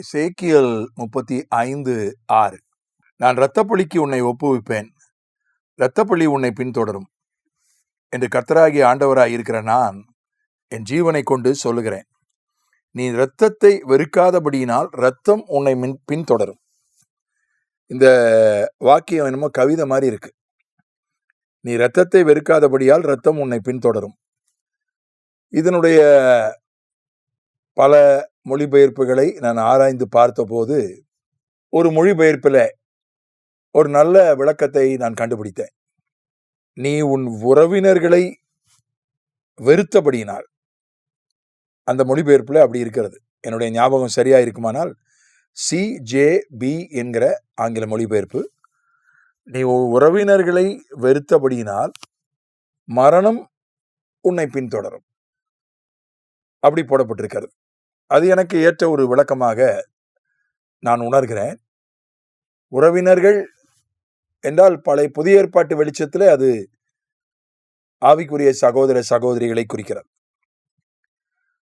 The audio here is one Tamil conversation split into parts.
சேக்கியல் முப்பத்தி ஐந்து ஆறு. நான் இரத்தப்பழிக்கு உன்னை ஒப்புவிப்பேன். இரத்தப்பழி உன்னை பின்தொடரும். என்று கர்த்தராகிய ஆண்டவராக இருக்கிற நான் என் ஜீவனை கொண்டு சொல்லுகிறேன். நீ இரத்தத்தை வெறுக்காதபடியினால் இரத்தம் உன்னை மின் பின்தொடரும். இந்த வாக்கியம் என்னமோ கவிதை மாதிரி இருக்கு. நீ இரத்தத்தை வெறுக்காதபடியால் இரத்தம் உன்னை பின்தொடரும். இதனுடைய பல மொழிபெயர்ப்புகளை நான் ஆராய்ந்து பார்த்தபோது ஒரு மொழிபெயர்ப்பில் ஒரு நல்ல விளக்கத்தை நான் கண்டுபிடித்தேன். நீ உன் உறவினர்களை வெறுத்தபடியினால் அந்த மொழிபெயர்ப்பில் அப்படி இருக்கிறது. என்னுடைய ஞாபகம் சரியாக இருக்குமானால் சி ஜே பி என்கிற ஆங்கில மொழிபெயர்ப்பு. நீ உறவினர்களை வெறுத்தபடியினால் மரணம் உன்னை பின்தொடரும். அப்படி போடப்பட்டிருக்கிறது. அது எனக்கு ஏற்ற ஒரு விளக்கமாக நான் உணர்கிறேன். உறவினர்கள் என்றால் பழைய புதிய ஏற்பாட்டு வெளிச்சத்தில் அது ஆவிக்குரிய சகோதர சகோதரிகளை குறிக்கிறது.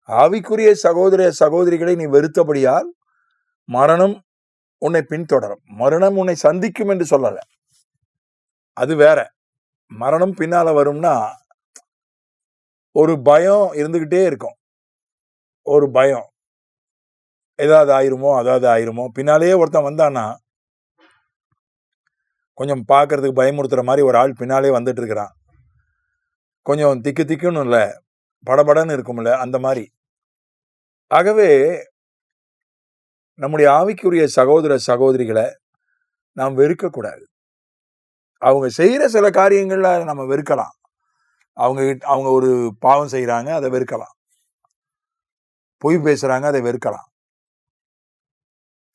ஆவிக்குரிய சகோதர சகோதரிகளை நீ வெறுத்தபடியால் மரணம் உன்னை பின்தொடரும். மரணம் உன்னை சந்திக்கும் என்று சொல்லலை. அது வேற. மரணம் பின்னால் வரும்னா ஒரு பயம் இருந்துக்கிட்டே இருக்கும். ஒரு பயம். ஏதாவது ஆயிருமோ அதாவது ஆயிருமோ. பின்னாலேயே ஒருத்தன் வந்தானா கொஞ்சம் பார்க்கறதுக்கு பயமுறுத்துற மாதிரி ஒரு ஆள் பின்னாலே வந்துட்டு இருக்கிறான் கொஞ்சம் திக்கு திக்குன்னு இல்லை படபடன்னு இருக்கும்ல அந்த மாதிரி. ஆகவே நம்முடைய ஆவிக்குரிய சகோதர சகோதரிகளை நாம் வெறுக்கக்கூடாது. அவங்க செய்கிற சில காரியங்களில் நம்ம வெறுக்கலாம். அவங்க கிட்ட- அவங்க ஒரு பாவம் செய்கிறாங்க அதை வெறுக்கலாம். பொய் பேசுறாங்க அதை வெறுக்கலாம்.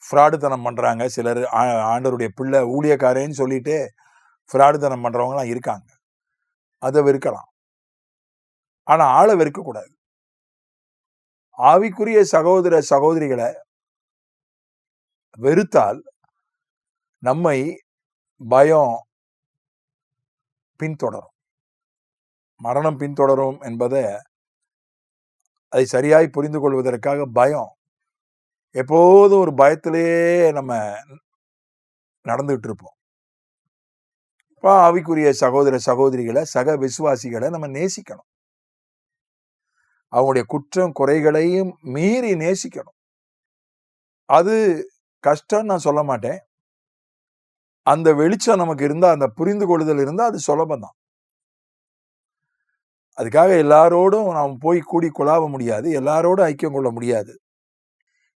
ஃப்ராடுத்தனம் பண்றாங்க. சிலர் ஆண்டருடைய பிள்ளை ஊழியக்காரேன்னு சொல்லிட்டு ஃப்ராடுத்தனம் பண்றவங்கலாம் இருக்காங்க. அதை வெறுக்கலாம். ஆனா ஆளை வெறுக்கக்கூடாது. ஆவிக்குரிய சகோதர சகோதரிகளை வெறுத்தால் நம்மை பயம் பின்தொடரும். மரணம் பின்தொடரும் என்பதை அதை சரியாய் புரிந்து கொள்வதற்காக பயம். எப்போதும் ஒரு பயத்திலேயே நம்ம நடந்துகிட்டு இருப்போம் இப்போ ஆவிக்குரிய சகோதர சகோதரிகளை சக விசுவாசிகளை நம்ம நேசிக்கணும். அவங்களுடைய குற்றம் குறைகளையும் மீறி நேசிக்கணும். அது கஷ்டம்னு நான் சொல்ல மாட்டேன். அந்த வெளிச்சம் நமக்கு இருந்தால் அந்த புரிந்து கொள்ளுதல் இருந்தால் அது சுலபம் தான் அதுக்காக எல்லாரோடும் நாம் போய் கூடி கொலாவ முடியாது. எல்லாரோடும் ஐக்கியம் கொள்ள முடியாது.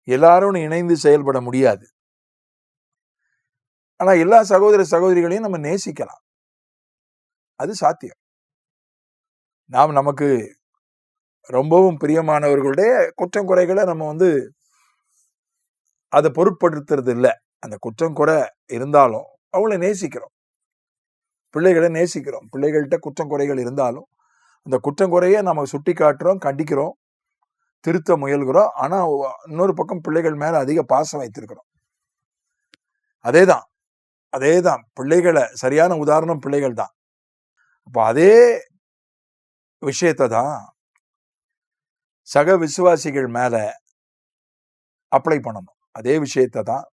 எல்லாரோடும் இணைந்து செயல்பட முடியாது. ஆனால் எல்லா சகோதர சகோதரிகளையும் நம்ம நேசிக்கலாம். அது சாத்தியம். நாம் நமக்கு ரொம்பவும் பிரியமானவர்களுடைய குற்றம் குறைகளை நம்ம வந்து அதை பொருட்படுத்துறது இல்லை அந்த குற்றம் குறை இருந்தாலும் அவங்கள நேசிக்கிறோம். பிள்ளைகளை நேசிக்கிறோம். பிள்ளைகள்கிட்ட குற்றம் குறைகள் இருந்தாலும் அந்த குற்றங்குறையை நம்ம சுட்டி காட்டுறோம் கண்டிக்கிறோம் திருத்த முயல்கிறோம். ஆனால் இன்னொரு பக்கம் பிள்ளைகள் மேலே அதிக பாசம் வைத்திருக்கிறோம். அதே தான் பிள்ளைகளை சரியான உதாரணம் பிள்ளைகள் தான். அப்போ அதே விஷயத்தை தான் சக விசுவாசிகள் மேலே அப்ளை பண்ணணும். அதே விஷயத்தை தான்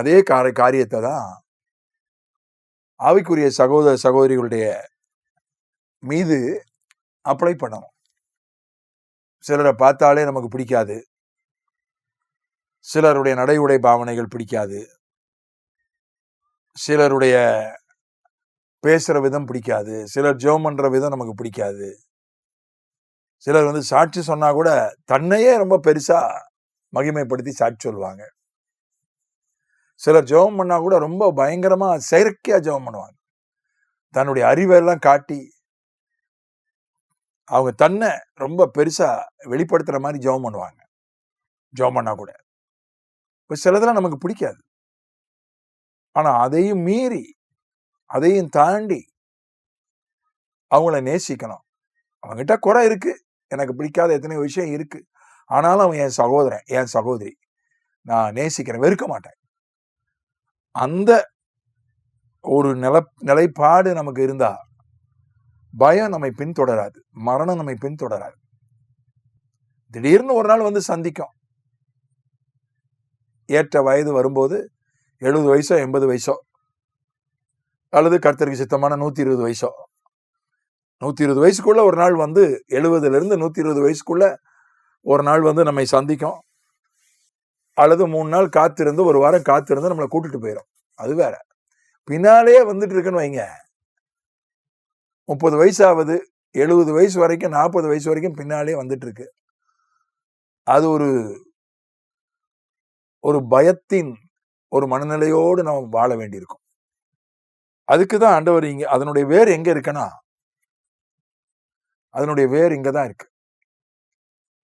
அதே கார காரியத்தை தான் ஆவிக்குரிய சகோதர சகோதரிகளுடைய மீது அப்ளை பண்ணணும். சிலரை பார்த்தாலே நமக்கு பிடிக்காது. சிலருடைய நடை உடை பாவனைகள் பிடிக்காது. சிலருடைய பேசுகிற விதம் பிடிக்காது. சிலர் ஜெபம் பண்ணுற விதம் நமக்கு பிடிக்காது. சிலர் வந்து சாட்சி சொன்னால் கூட தன்னையே ரொம்ப பெருசாக மகிமைப்படுத்தி சாட்சி சொல்லுவாங்க. சிலர் ஜெபம் பண்ணால் கூட ரொம்ப பயங்கரமாக செயற்கையாக ஜெபம் பண்ணுவாங்க. தன்னுடைய அறிவை எல்லாம் காட்டி அவங்க தன்னை ரொம்ப பெருசா வெளிப்படுத்துற மாதிரி ஜெபம் பண்ணுவாங்க. ஜெபம் பண்ணா கூட. இப்போ சிலதெல்லாம் நமக்கு பிடிக்காது. ஆனா அதையும் மீறி அதையும் தாண்டி அவங்கள நேசிக்கணும். அவங்ககிட்ட குறை இருக்கு. எனக்கு பிடிக்காத எத்தனையோ விஷயம் இருக்கு. ஆனாலும் அவன் என் சகோதரன் என் சகோதரி. நான் நேசிக்கிறேன். வெறுக்க மாட்டேன். அந்த ஒரு நில நிலைப்பாடு நமக்கு இருந்தா பயம் நம்மை பின்தொடராது. மரணம் நம்மை பின்தொடராது. திடீர்னு ஒரு நாள் வந்து சந்திக்கும். ஏற்ற வயது வரும்போது எழுபது வயசோ எண்பது வயசோ. அல்லது கர்த்தருக்கு சித்தமான நூற்றி இருபது வயசோ. நூற்றி இருபது வயசுக்குள்ள ஒரு நாள் வந்து எழுபதுலேருந்து நூற்றி இருபது வயசுக்குள்ள ஒரு நாள் வந்து நம்மை சந்திக்கும். அல்லது மூணு நாள் காத்திருந்து ஒரு வாரம் காத்திருந்து நம்மளை கூட்டிட்டு போயிடும் அது வேற. பின்னாலே வந்துட்டு இருக்குன்னு வைங்க. முப்பது வயசு ஆகுது எழுபது வயசு வரைக்கும் நாற்பது வயசு வரைக்கும் பின்னாலே வந்துட்டு இருக்கு அது ஒரு ஒரு பயத்தின் ஒரு மனநிலையோடு நம்ம வாழ வேண்டியிருக்கும். அதுக்கு தான் ஆண்டவர் இங்கே அதனுடைய வேர் எங்கே இருக்குன்னா அதனுடைய வேர் இங்கே தான் இருக்கு.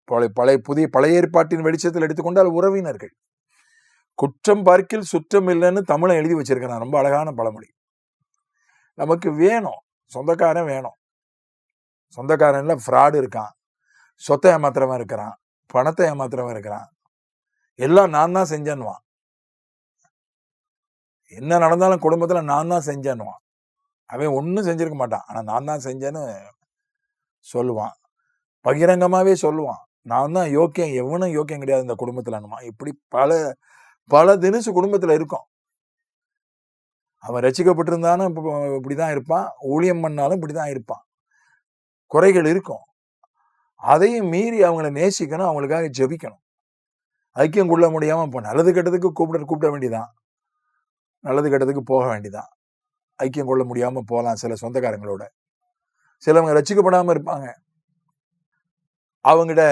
பழைய பழைய புதிய பழைய ஏற்பாட்டின் வெளிச்சத்தில் எடுத்துக்கொண்டால் உறவினர்கள். குற்றம் பார்க்கில் சுற்றம் இல்லைன்னு தமிழை எழுதி வச்சிருக்கேன் ரொம்ப அழகான பழமொழி. நமக்கு வேணும். சொந்தக்காரன் வேணும். சொந்தக்காரன்ல ஃப்ராடு இருக்கான். சொத்தை ஏமாத்துறவன் இருக்கிறான். பணத்தை ஏமாத்திரவன் இருக்கிறான். எல்லாம் நான் தான் செஞ்சேன்னுவான். என்ன நடந்தாலும் குடும்பத்துல நான் தான் செஞ்சேன்னுவான். அவன் ஒன்றும் செஞ்சிருக்க மாட்டான். ஆனால் நான் தான் செஞ்சேன்னு சொல்லுவான். பகிரங்கமாவே சொல்லுவான். நான் தான் யோக்கியம் எவனும் யோக்கியம் கிடையாது இந்த குடும்பத்துலன்னுமா இப்படி பல பல தினசு குடும்பத்துல இருக்கும். அவன் ரசிக்கப்பட்டிருந்தாலும் இப்படி தான் இருப்பான். ஊழியம் பண்ணாலும் இப்படி தான் இருப்பான். குறைகள் இருக்கும். அதையும் மீறி அவங்கள நேசிக்கணும் அவங்களுக்காக ஜெபிக்கணும். ஐக்கியம் கொள்ள முடியாமல் இப்போ நல்லது கெட்டதுக்கு கூப்பிட கூப்பிட வேண்டியதான் நல்லது கெட்டதுக்கு போக வேண்டியதான் ஐக்கியம் கொள்ள முடியாமல் போகலாம் சில சொந்தக்காரங்களோட. சிலவங்க ரசிக்கப்படாமல் இருப்பாங்க. அவங்ககிட்ட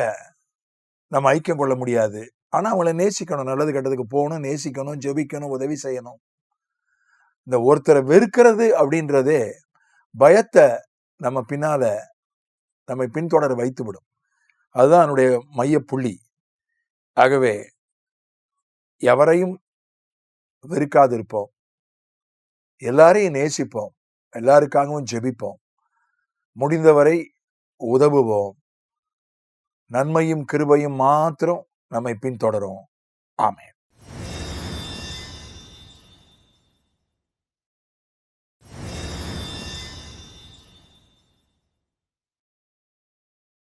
நம்ம ஐக்கியம் கொள்ள முடியாது. ஆனால் அவங்கள நேசிக்கணும். நல்லது கெட்டதுக்கு போகணும் நேசிக்கணும் ஜெபிக்கணும் உதவி செய்யணும். இந்த ஒருத்தரை வெறுக்கிறது அப்படின்றதே பயத்தை நம்ம பின்னால நம்மை பின்தொடர வைத்து விடும் அதுதான் என்னுடைய மைய புள்ளி. ஆகவே எவரையும் வெறுக்காதிருப்போம். எல்லாரையும் நேசிப்போம். எல்லாருக்காகவும் ஜெபிப்போம். முடிந்தவரை உதவுவோம். நன்மையும் கிருபையும் மாத்திரம் நம்மை பின்தொடரும். ஆமேன்.